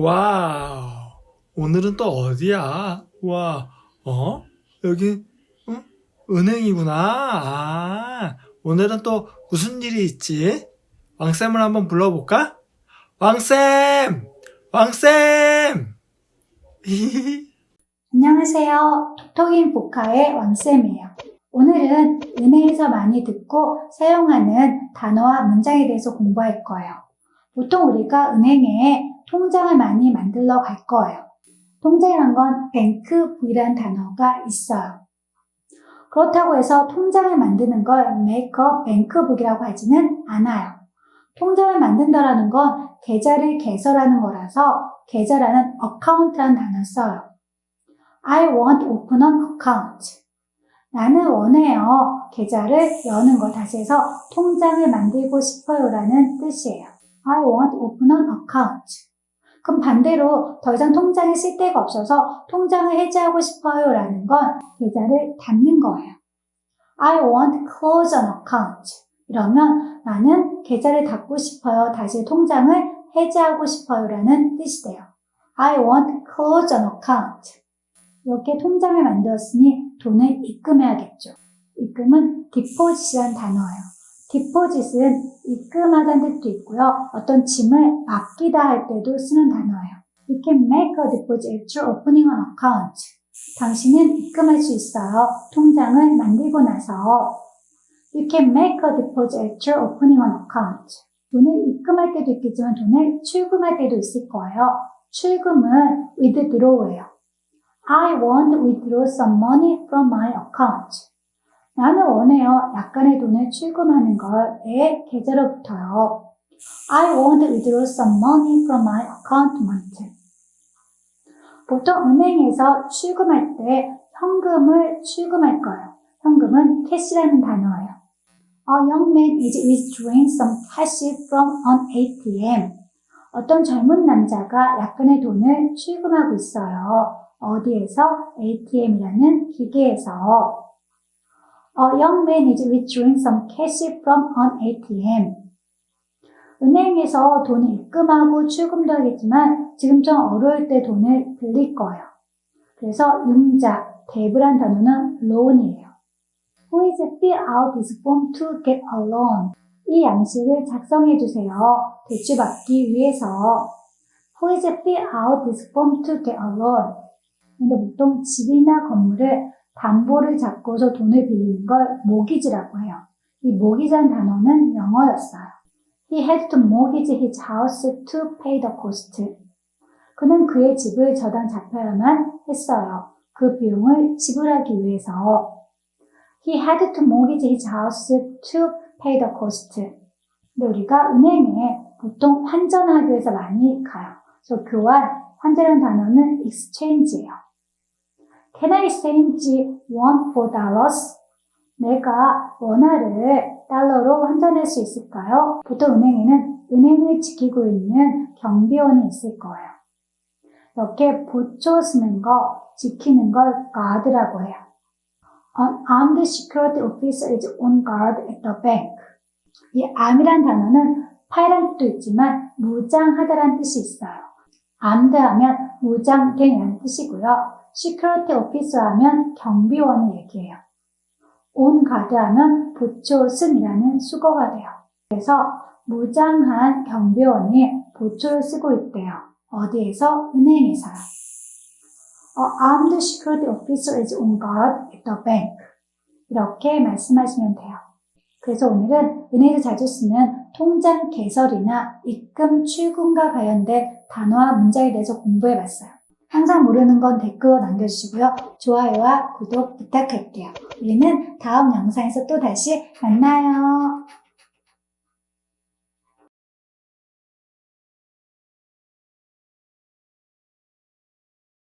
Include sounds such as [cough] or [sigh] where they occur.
와우. 오늘은 또 어디야? 와, 어? 여기, 응? 은행이구나. 아, 오늘은 또 무슨 일이 있지? 왕쌤을 한번 불러볼까? 왕쌤! 왕쌤! [laughs] 안녕하세요. 톡톡인 보카의 왕쌤이에요. 오늘은 은혜에서 많이 듣고 사용하는 단어와 문장에 대해서 공부할 거예요. 보통 우리가 은행에 통장을 많이 만들러 갈 거예요. 통장이란 건 뱅크북이라는 단어가 있어요. 그렇다고 해서 통장을 만드는 걸 a bankbook이라고 하지는 않아요. 통장을 만든다라는 건 계좌를 개설하는 거라서 계좌라는 account라는 단어를 써요. I want open an account. 나는 원해요. 계좌를 여는 거 다시 해서 통장을 만들고 싶어요라는 뜻이에요. I want open an account. 그럼 반대로 더 이상 통장에 쓸 데가 없어서 통장을 해지하고 싶어요 라는 건 계좌를 닫는 거예요. I want close an account. 이러면 나는 계좌를 닫고 싶어요. 다시 통장을 해지하고 싶어요 라는 뜻이 돼요. I want close an account. 이렇게 통장을 만들었으니 돈을 입금해야겠죠. 입금은 디포짓이라는 단어예요. 디포짓은 입금하다는 뜻도 있고요. 어떤 짐을 맡기다 할 때도 쓰는 단어예요. You can make a deposit after opening an account. 당신은 입금할 수 있어요. 통장을 만들고 나서 You can make a deposit after opening an account. 돈을 입금할 때도 있겠지만 돈을 출금할 때도 있을 거예요. 출금은 withdraw예요. I want to withdraw some money from my account. 나는 원해요. 약간의 돈을 출금하는 걸 내 계좌로부터요. I want to withdraw some money from my account. 보통 은행에서 출금할 때 현금을 출금할 거예요. 현금은 cash라는 단어예요. A young man is withdrawing some cash from an ATM. 어떤 젊은 남자가 약간의 돈을 출금하고 있어요. 어디에서? ATM이라는 기계에서. A young man is withdrawing some cash from an ATM. 은행에서 돈을 입금하고 출금도 하겠지만 지금 좀 어려울 때 돈을 빌릴 거예요. 그래서 융자, 대부란 단어는 loan이에요. Who is fill out this form to get a loan? 이 양식을 작성해 주세요. 대출받기 위해서. Who is fill out this form to get a loan? 근데 보통 집이나 건물을 담보를 잡고서 돈을 빌리는 걸 모기지라고 해요. 이 모기지라는 단어는 영어였어요. He had to mortgage his house to pay the cost. 그는 그의 집을 저당 잡혀야만 했어요. 그 비용을 지불하기 위해서. He had to mortgage his house to pay the cost. 근데 우리가 은행에 보통 환전하기 위해서 많이 가요. 그래서 교환, 환전이라는 단어는 exchange예요. Can I exchange one for dollars? 내가 원화를 달러로 환전할 수 있을까요? 보통 은행에는 은행을 지키고 있는 경비원이 있을 거예요. 이렇게 보초 쓰는 거, 지키는 걸 guard라고 해요. An armed security officer is on guard at the bank. 이 arm이란 단어는 파이란 뜻도 있지만 무장하다란 뜻이 있어요. armed 하면 무장된이라는 뜻이고요. 시큐리티 오피서 하면 경비원을 얘기해요. 온 가드 하면 보초슨이라는 수거가 돼요. 그래서 무장한 경비원이 보초를 쓰고 있대요. 어디에서? 은행에서요. A armed security officer is on guard at the bank. 이렇게 말씀하시면 돼요. 그래서 오늘은 은행에서 자주 쓰는 통장 개설이나 입금 출금과 관련된 단어와 문장에 대해서 공부해 봤어요. 항상 모르는 건 댓글 남겨주시고요. 좋아요와 구독 부탁할게요. 우리는 다음 영상에서 또 다시 만나요.